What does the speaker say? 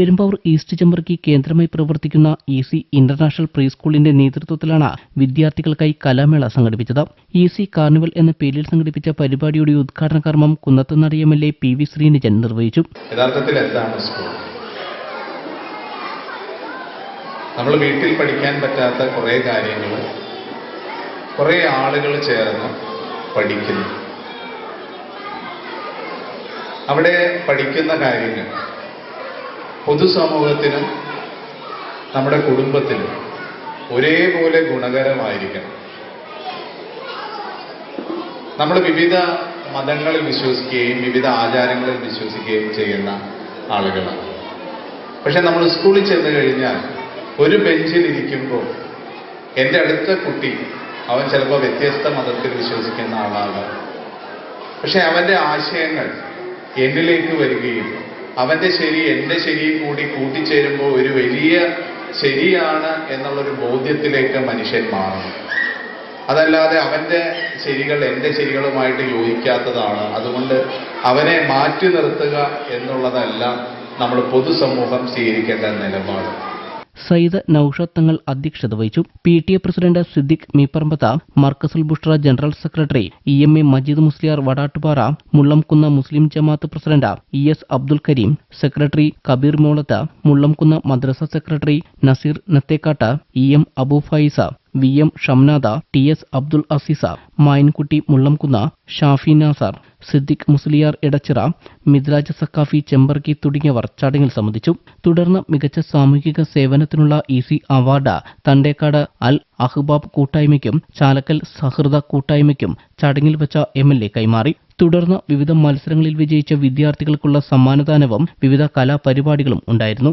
Perumbavoor east Chemparky കേന്ദ്രമായി പ്രവർത്തിക്കുന്ന E C international pre സ്കൂളിന്റെ നേതൃത്വത്തിലാണ് വിദ്യാർത്ഥികൾക്കായി കലാമേള സംഘടിപ്പിച്ചത്. ഇ സി കാർണിവൽ എന്ന പേരിൽ സംഘടിപ്പിച്ച പരിപാടിയുടെ ഉദ്ഘാടന കർമ്മം Kunnathunad M L A P V Sreenijin നിർവഹിച്ചു. യഥാർത്ഥത്തിൽ എന്താണ് സ്കൂൾ? നമ്മൾ വീട്ടിൽ പഠിക്കാൻ പറ്റാത്ത കുറേ കാര്യങ്ങൾ കുറേ ആളുകൾ ചേർന്ന് പഠിക്കുന്നു. അവിടെ പഠിക്കുന്ന കാര്യങ്ങൾ പൊതുസമൂഹത്തിനും നമ്മുടെ കുടുംബത്തിനും ഒരേപോലെ ഗുണകരമായിരിക്കണം. നമ്മൾ വിവിധ മതങ്ങളിൽ വിശ്വസിക്കുകയും വിവിധ ആചാരങ്ങളിൽ വിശ്വസിക്കുകയും ചെയ്യുന്ന ആളുകളാണ്. പക്ഷെ നമ്മൾ സ്കൂളിൽ ചെന്ന് കഴിഞ്ഞാൽ ഒരു ബെഞ്ചിൽ ഇരിക്കുമ്പോൾ എന്റെ അടുത്ത കുട്ടി അവൻ ചിലപ്പോൾ വ്യത്യസ്ത മതത്തിൽ വിശ്വസിക്കുന്ന ആളാകാം. പക്ഷെ അവന്റെ ആശയങ്ങൾ എന്നിലേക്ക് വരികയും അവന്റെ ശരി എന്റെ ശരിയും കൂടി കൂട്ടിച്ചേരുമ്പോൾ ഒരു വലിയ ശരിയാണ് എന്നുള്ളൊരു ബോധ്യത്തിലേക്ക് മനുഷ്യൻ മാറും അതല്ലാതെ അവന്റെ ശരികൾ എന്റെ ശരികളുമായിട്ട് യോജിക്കാത്തതാണ്. അതുകൊണ്ട് അവനെ മാറ്റി നിർത്തുക എന്നുള്ളതല്ല നമ്മൾ പൊതുസമൂഹം സ്വീകരിക്കേണ്ട നിലപാട്. സയ്യിദ് നൌഷാദ് തങ്ങൾ അധ്യക്ഷത വഹിച്ചു. P T A president Siddique Meepparambath Markazul Bushra general secretary E M A Majeed Musliyar Vadattupara Mullamkunnu Muslim Jamaath president E S Abdul Kareem secretary Kabeer Molath Mullamkunnu Madrasa secretary Naseer Nathekkatt E M Abu Faiza V M Shamnad T S Abdul Aziz Mayankutty Mullamkunnu Shafi Nasar Siddique Musliyar Edachira Midraj Saqafi Chembarakki തുടങ്ങിയവർ ചടങ്ങിൽ സംബന്ധിച്ചു. തുടർന്ന് മികച്ച സാമൂഹിക സേവനത്തിനുള്ള E C award Thandekkad Al Ahbab കൂട്ടായ്മയ്ക്കും Chalakkal സഹൃദ കൂട്ടായ്മയ്ക്കും ചടങ്ങിൽ വെച്ച എ കൈമാറി. തുടർന്ന് വിവിധ മത്സരങ്ങളിൽ വിജയിച്ച വിദ്യാർത്ഥികൾക്കുള്ള സമ്മാനദാനവും വിവിധ കലാപരിപാടികളും ഉണ്ടായിരുന്നു.